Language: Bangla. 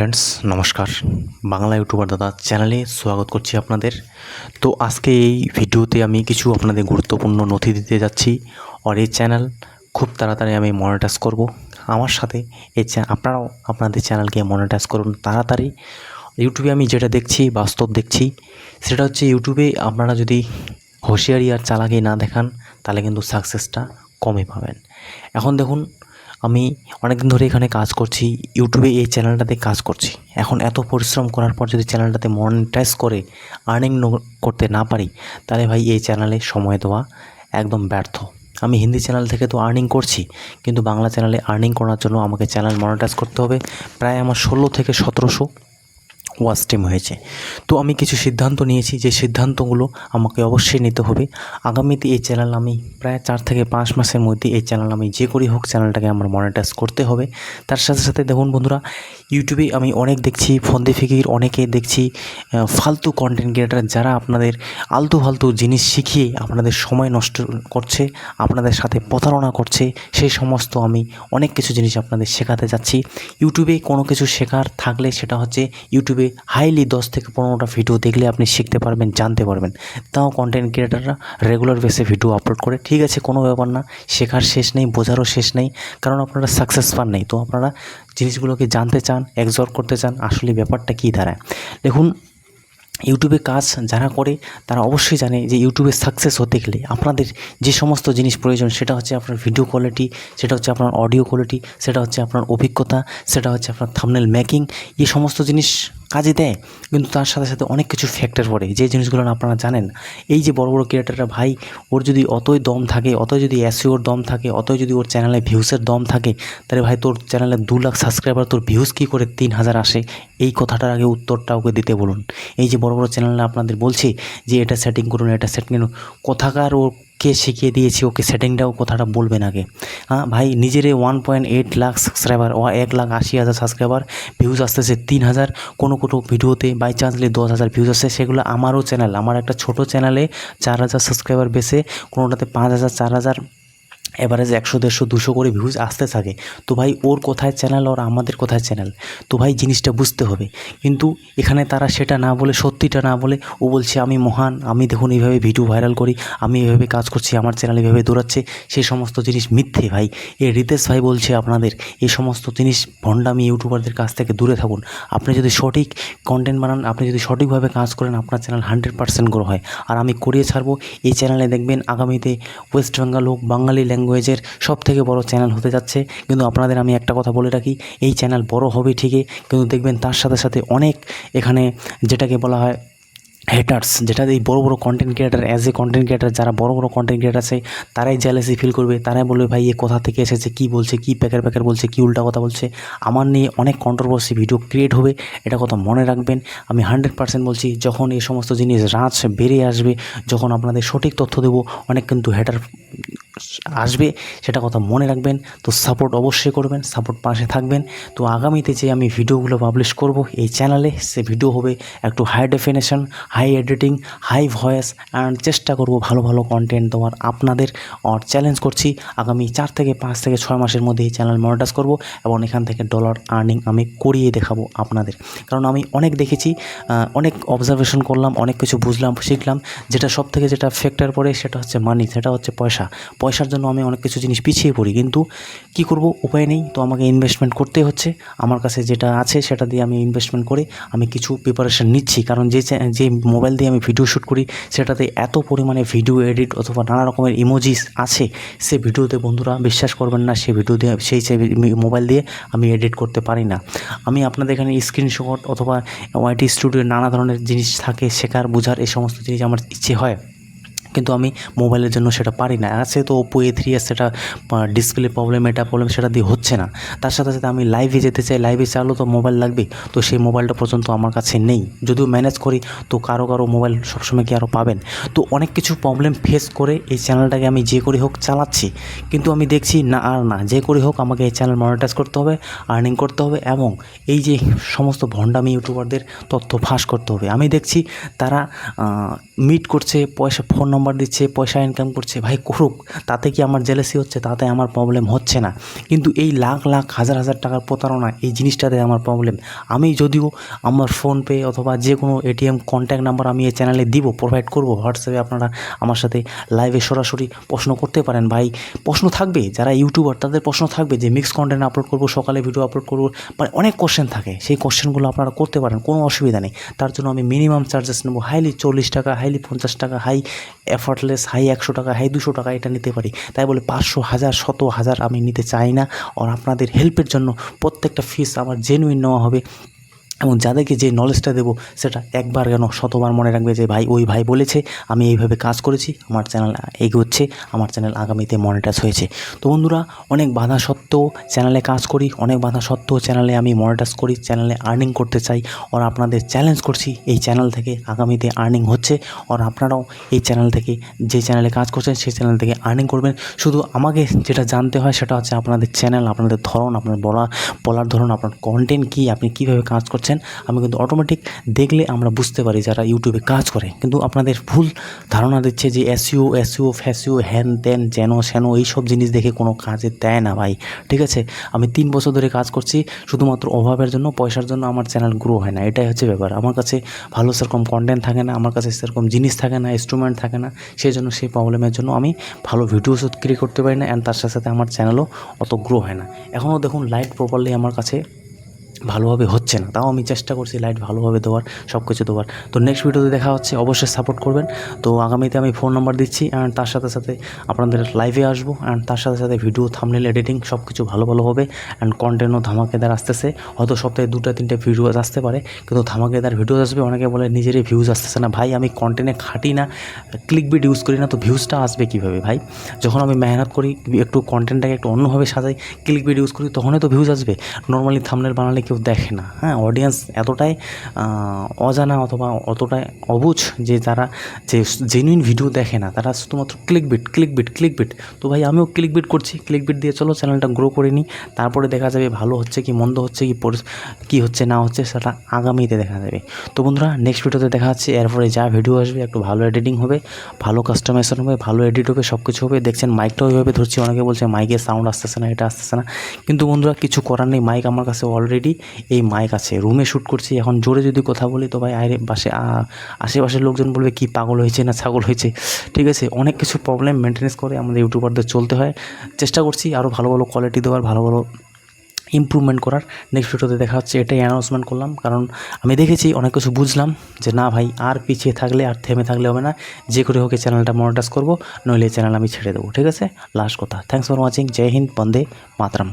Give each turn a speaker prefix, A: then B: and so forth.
A: ফ্রেন্ডস নমস্কার। বাংলা ইউটিউবার দাদা চ্যানেলে স্বাগত করছি আপনাদের। তো আজকে এই ভিডিওতে আমি কিছু আপনাদের গুরুত্বপূর্ণ নথি দিতে যাচ্ছি আর এই চ্যানেল খুব তাড়াতাড়ি আমি মনিটাইজ করব। আমার সাথে এই আপনারাও আপনাদের চ্যানেলকে মনিটাইজ করুন তাড়াতাড়ি। ইউটিউবে আমি যেটা দেখছি, বাস্তব দেখছি, সেটা হচ্ছে ইউটিউবে আপনারা যদি হুঁশিয়ারি আর চালাকি না দেখান, তাহলে কিন্তু সাকসেসটা কমই পাবেন। এখন দেখুন আমি অনেক দিন ধরে এখানে কাজ করছি ইউটিউবে এই চ্যানেলটাতে কাজ করছি। এখন এত পরিশ্রম করার পর যদি চ্যানেলটাতে মনিটাইজ করে আর্নিং করতে না পারি, তাহলে ভাই এই চ্যানেলে সময় দেওয়া একদম ব্যর্থ। আমি হিন্দি চ্যানেল থেকে তো আর্নিং করছি, কিন্তু বাংলা চ্যানেলে আর্নিং করার জন্য আমাকে চ্যানেল মনিটাইজ করতে হবে। প্রায় আমার ষোলো থেকে সতেরোশো ওয়াচ টাইম হয়েছে। তো আমি কিছু সিদ্ধান্ত নিয়েছি যে সিদ্ধান্তগুলো আমাকে অবশ্যই নিতে হবে। আগামীতে এই চ্যানেল আমি প্রায় চার থেকে পাঁচ মাসের মধ্যে এই চ্যানেল আমি যে করি হোক চ্যানেলটাকে আমার মনিটাইজ করতে হবে। তার সাথে সাথে দেখুন বন্ধুরা ইউটিউবে আমি অনেক দেখছি, ফন্দি ফিকির অনেকে দেখছি ফালতু কন্টেন্ট ক্রিয়েটার যারা আপনাদের আলতু ফালতু জিনিস শিখিয়ে আপনাদের সময় নষ্ট করছে, আপনাদের সাথে প্রতারণা করছে সেই সমস্ত আমি অনেক কিছু জিনিস আপনাদের শেখাতে যাচ্ছি। ইউটিউবে কোনো কিছু শেখার থাকলে সেটা হচ্ছে ইউটিউবে হাইলি দশ থেকে পনেরোটা ভিডিও দেখলে আপনি শিখতে পারবেন, জানতে পারবেন। তাও কন্টেন্ট ক্রিয়েটাররা রেগুলার বেসে ভিডিও আপলোড করে। ঠিক আছে, কোনো ব্যাপার না, শেখার শেষ নেই, বোঝারও শেষ নেই, কারণ আপনারা সাকসেস পান নেই। তো আপনারা জিনিসগুলোকে জানতে চান একজর করতে চান, আসলে ব্যাপারটা কী দাঁড়ায়। দেখুন ইউটিউবে কাজ যারা করে, তারা অবশ্যই জানে যে ইউটিউবে সাকসেস হতে গেলে আপনাদের যে সমস্ত জিনিস প্রয়োজন, সেটা হচ্ছে আপনার ভিডিও কোয়ালিটি সেটা হচ্ছে আপনার অডিও কোয়ালিটি সেটা হচ্ছে আপনার অভিজ্ঞতা, সেটা হচ্ছে আপনার থামনেল মেকিং এই সমস্ত জিনিস কাজে দেয়, কিন্তু তার সাথে সাথে অনেক কিছু ফ্যাক্টর পড়ে। যে জিনিসগুলো আপনারা জানেন, এই যে বড় বড় ক্রিয়েটাররা ভাই, ওর যদি অতই দম থাকে, অতই যদি এসিওর দম থাকে, অতই যদি ওর চ্যানেলে ভিউসের দম থাকে, তাহলে ভাই তোর চ্যানেলে দু লাখ সাবস্ক্রাইবার তোর ভিউজ কী করে তিন হাজার আসে? এই কথাটার আগে উত্তরটা ওকে দিতে বলুন। এই যে বড় বড় চ্যানেলে আপনাদের বলছি যে, এটা সেটিং করুন, এটা সেটিং করুন। কোথাকার ও কে শিখিয়ে দিয়েছি, ওকে সেটিংটাও কথাটা বলবেন আগে। হ্যাঁ ভাই, নিজেরে one point eight lakh subscriber ও এক লাখ আশি হাজার সাবস্ক্রাইবার ভিউজ আসতেছে তিন হাজার। কোনো কোনো ভিডিওতে বাই চান্সলি দশ হাজার ভিউজ আসছে। সেগুলো আমারও চ্যানেল আমার একটা ছোট চ্যানেলে চার হাজার সাবস্ক্রাইবার বেসে কোনোটাতে পাঁচ হাজার, চার হাজার এভারেজ একশো, দেড়শো, দুশো করে ভিউজ আসতে থাকে। তো ভাই, ওর কোথায় চ্যানেল ওর আমাদের কোথায় চ্যানেল তো ভাই, জিনিসটা বুঝতে হবে। কিন্তু এখানে তারা সেটা না বলে, সত্যিটা না বলে, ও বলছে, আমি মহান, আমি দেখুন এইভাবে ভিডিও ভাইরাল করি, আমি এভাবে কাজ করছি, আমার চ্যানেল এভাবে দৌড়াচ্ছে সেই সমস্ত জিনিস মিথ্যে ভাই। এ রিতেশ ভাই বলছে আপনাদের এই সমস্ত জিনিস ভণ্ডামি ইউটিউবারদের কাছ থেকে দূরে থাকুন। আপনি যদি সঠিক কন্টেন্ট বানান, আপনি যদি সঠিকভাবে কাজ করেন, আপনার চ্যানেল হান্ড্রেড পার্সেন্ট গ্রো হয়। আর আমি করিয়ে ছাড়বো। এই চ্যানেলে দেখবেন, আগামীতে ওয়েস্ট বেঙ্গল হোক, বাঙালি ল্যাঙ্গুয়েজের সব থেকে বড় চ্যানেল হতে যাচ্ছে। কিন্তু আপনাদের আমি একটা কথা বলে রাখি, এই চ্যানেল বড় হবে ঠিকই, কিন্তু দেখবেন তার সাথে সাথে অনেক এখানে যেটাকে বলা হয় হেটার্স যেটা এই বড় বড় content creator as a content creator যারা বড় বড় কন্টেন্ট ক্রিয়েটার আছে, তারাই জ্যালেসি ফিল করবে। তারাই বলবে, ভাই, এ কোথা থেকে এসেছে? কী বলছে? কী প্যাকের প্যাকের বলছে? কী উল্টা কথা বলছে? আমার নিয়ে অনেক কন্ট্রোভার্সি ভিডিও ক্রিয়েট হবে, এটা কথা মনে রাখবেন। আমি হান্ড্রেড পার্সেন্ট বলছি, যখন এই সমস্ত জিনিস রাঁচ বেড়ে আসবে, যখন আপনাদের সঠিক তথ্য দেবো, অনেক কিন্তু হেটার আসবে, সেটা কথা মনে রাখবেন। তো সাপোর্ট অবশ্যই করবেন সাপোর্ট পাশে থাকবেন। তো আগামীতে যে আমি ভিডিওগুলো পাবলিশ করব, এই চ্যানেলে সে ভিডিও হবে একটু high definition high editing high voice and চেষ্টা করব ভালো ভালো কন্টেন্ট দেওয়ার আপনাদের আর চ্যালেঞ্জ করছি। আগামী চার থেকে পাঁচ থেকে ছয় মাসের মধ্যে এই চ্যানেল মনিটাইজ করব এবং এখান থেকে ডলার আর্নিং আমি করিয়ে দেখাবো আপনাদের। কারণ আমি অনেক দেখেছি অনেক অবজারভেশন করলাম, অনেক কিছু বুঝলাম, শিখলাম। যেটা সব থেকে যেটা ফ্যাক্টর পড়ে সেটা হচ্ছে মানি সেটা হচ্ছে পয়সা পয়সার জন্য আমি অনেক কিছু জিনিস পিছিয়ে পড়ি, কিন্তু কি করব? উপায় নেই। তো আমাকে ইনভেস্টমেন্ট করতে হচ্ছে। আমার কাছে যেটা আছে সেটা দিয়ে আমি ইনভেস্টমেন্ট করে আমি কিছু প্রিপারেশন নিচ্ছি। কারণ যে যে মোবাইল দিয়ে আমি ভিডিও শ্যুট করি, সেটাতে এত পরিমাণে ভিডিও এডিট অথবা নানা রকমের ইমোজিস আছে, সে ভিডিওতে বন্ধুরা বিশ্বাস করবেন না, সে ভিডিও দিয়ে, সেই সেই মোবাইল দিয়ে আমি এডিট করতে পারি না। আমি আপনাদের এখানে স্ক্রিনশট অথবা ওয়াইটি স্টুডিওর নানা ধরনের জিনিস থাকে, শেখার, বোঝার, এই সমস্ত জিনিস আমার ইচ্ছে হয়। কিন্তু আমি মোবাইলের জন্য সেটা পারি না। আছে তো ওপো এ থ্রি এস সেটা ডিসপ্লে প্রবলেম এটা প্রবলেম সেটা দিয়ে হচ্ছে না। তার সাথে সাথে আমি লাইভে যেতে চাই লাইভে চালও তো মোবাইল লাগবে তো সেই মোবাইলটা পর্যন্ত আমার কাছে নেই। যদিও ম্যানেজ করি, তো কারও কারও মোবাইল সবসময় কি আরও পাবেন? তো অনেক কিছু প্রবলেম ফেস করে এই চ্যানেলটাকে আমি যে করে হোক চালাচ্ছি। কিন্তু আমি দেখছি না, আর না। যে করে হোক আমাকে এই চ্যানেল মনিটাইজ করতে হবে আর্নিং করতে হবে এবং এই যে সমস্ত ভণ্ডামি ইউটিউবারদের তথ্য ফাঁস করতে হবে। আমি দেখছি তারা মিট করছে, পয়সা ফোন নম্বর নাম্বার দিচ্ছে, পয়সা ইনকাম করছে, ভাই করুক, তাতে কি আমার জেলেসি হচ্ছে, তাতে আমার প্রবলেম হচ্ছে না। কিন্তু এই লাখ লাখ, হাজার হাজার টাকার প্রতারণা, এই জিনিসটাতে আমার প্রবলেম আমি যদিও আমার ফোনপে অথবা যে কোনো এটিএম কন্ট্যাক্ট নাম্বার আমি এই চ্যানেলে দিব প্রোভাইড করব হোয়াটসঅ্যাপে আপনারা আমার সাথে লাইভে সরাসরি প্রশ্ন করতে পারেন। ভাই, প্রশ্ন থাকবে, যারা ইউটিউবার তাদের প্রশ্ন থাকবে যে মিক্স কন্টেন্ট আপলোড করব, সকালে ভিডিও আপলোড করব মানে অনেক কোশ্চেন থাকে। সেই কোশ্চেনগুলো আপনারা করতে পারেন, কোনো অসুবিধা নেই। তার জন্য আমি মিনিমাম চার্জেস নেব হাইলি চল্লিশ টাকা হাইলি পঞ্চাশ টাকা হাই এফার্টলেস হাই একশো টাকা হাই দুশো টাকা এটা নিতে পারি। তাই বলে পাঁচশো, হাজার, শত, হাজার আমি নিতে চাই না। আর আপনাদের হেল্পের জন্য প্রত্যেকটা ফিস আমার জেনুইন নেওয়া হবে। এবং যাদেরকে যে নলেজটা দেবো, সেটা একবার কেন শতবার মনে রাখবে যে, ভাই, ওই ভাই বলেছে, আমি এইভাবে কাজ করেছি, আমার চ্যানেল এগোচ্ছে, আমার চ্যানেল আগামীতে মনিটাইজ হয়েছে। তো বন্ধুরা, অনেক বাধা সত্ত্বেও চ্যানেলে কাজ করি, অনেক বাধা সত্ত্বেও চ্যানেলে আমি মনিটাইজ করি চ্যানেলে আর্নিং করতে চাই আর আপনাদের চ্যালেঞ্জ করছি, এই চ্যানেল থেকে আগামীতে আর্নিং হচ্ছে আর আপনারাও এই চ্যানেল থেকে যে চ্যানেলে কাজ করছেন, সেই চ্যানেল থেকে আর্নিং করবেন। শুধু আমাকে যেটা জানতে হয়, সেটা হচ্ছে আপনাদের চ্যানেল আপনাদের ধরন, আপনার বলা, বলার ধরন, আপনার কন্টেন্ট কী, আপনি কীভাবে কাজ করছেন আমি কিন্তু অটোমেটিক দেখলে আমরা বুঝতে পারি যারা ইউটিউবে কাজ করে। কিন্তু আপনাদের ভুল ধারণা দিচ্ছে যে এসইও এসইও ফ্যাসিও হ্যান ত্যান, যেন স্যান এইসব জিনিস দেখে কোনো কাজে দেয় না ভাই। ঠিক আছে? আমি তিন বছর ধরে কাজ করছি, শুধুমাত্র অভাবের জন্য, পয়সার জন্য আমার চ্যানেল গ্রো হয় না। এটাই হচ্ছে ব্যাপার। আমার কাছে ভালো সেরকম কন্টেন্ট থাকে না, আমার কাছে সেরকম জিনিস থাকে না ইনস্ট্রুমেন্ট থাকে না। সেই জন্য সেই প্রবলেমের জন্য আমি ভালো ভিডিওসও ক্রিয়েট করতে পারি না অ্যান্ড তার সাথে সাথে আমার চ্যানেলও অত গ্রো হয় না। এখনও দেখুন লাইট প্রপারলি আমার কাছে ভালোভাবে হচ্ছে না। তাও আমি চেষ্টা করছি লাইট ভালোভাবে দেওয়ার সব কিছু দেওয়ার। তো নেক্সট ভিডিওতে দেখা হচ্ছে, অবশ্যই সাপোর্ট করবেন। তো আগামীতে আমি ফোন নাম্বার দিচ্ছি অ্যান্ড তার সাথে সাথে আপনাদের লাইভে আসব অ্যান্ড তার সাথে সাথে ভিডিও থামনেল এডিটিং সব কিছু ভালো ভালো হবে অ্যান্ড কন্টেন্টও ধামাকেদার আসতেছে। হয়তো সপ্তাহে দুটো, তিনটে ভিডিও আসতে পারে, কিন্তু ধামাকেদার ভিডিও আসবে, অনেকে বলে নিজেরই ভিউজ আসতেছে না। ভাই, আমি কন্টেন্টে খাটি না ক্লিক বিট ইউজ করি না, তো ভিউজটা আসবে কীভাবে ভাই? যখন আমি মেহনত করি, একটু কন্টেন্টটাকে একটু অন্যভাবে সাজাই ক্লিক বিট ইউজ করি, তখনই তো ভিউজ আসবে। নর্মালি থামনেল বানালে কেউ দেখে না। হ্যাঁ অডিয়েন্স এতটাই অজানা অথবা অতটাই অবুঝ যে যারা যে জেনুইন ভিডিও দেখে না। তারা শুধুমাত্র click bait click bait click bait তো ভাই, আমিও ক্লিক বিট করছি। ক্লিক বিট দিয়ে চলো চ্যানেলটা গ্রো করে নিই। তারপরে দেখা যাবে ভালো হচ্ছে কি, মন্দ হচ্ছে কি কি হচ্ছে, না হচ্ছে, সেটা আগামীতে দেখা যাবে। তো বন্ধুরা নেক্সট ভিডিওতে দেখা যাচ্ছে এরপরে যা ভিডিও আসবে, একটু ভালো এডিটিং হবে, ভালো কাস্টমাইজেশন হবে, ভালো এডিট হবে সব কিছু হবে। দেখছেন মাইকটাও ওইভাবে ধরছি, অনেকে বলছে মাইকের সাউন্ড আসতেছে না, এটা আসতেছে না। কিন্তু বন্ধুরা, কিছু করার নেই। মাইক আমার কাছে অলরেডি এই মাইক আছে। রুমে শ্যুট করছি, এখন জোরে যদি কথা বলি তো ভাই, আরে বাসে আশেপাশের লোকজন বলবে, কি পাগল হয়েছে না ছাগল হয়েছে? ঠিক আছে, অনেক কিছু প্রবলেম মেনটেনেন্স করে আমাদের ইউটিউবারদের চলতে হয়। চেষ্টা করছি আরও ভালো ভালো কোয়ালিটি দেওয়ার, ভালো ভালো ইমপ্রুভমেন্ট করার। নেক্সট ভিডিওতে দেখা হচ্ছে, এটাই অ্যানাউন্সমেন্ট করলাম। কারণ আমি দেখেছি, অনেক কিছু বুঝলাম যে না ভাই, আর পিছিয়ে থাকলে, আর থেমে থাকলে হবে না। যে করে হোক চ্যানেলটা মনিটাইজ করব, নইলে চ্যানেল আমি ছেড়ে দেবো। ঠিক আছে? লাস্ট কথা। Thanks for watching Jai Hind, Bande Mataram.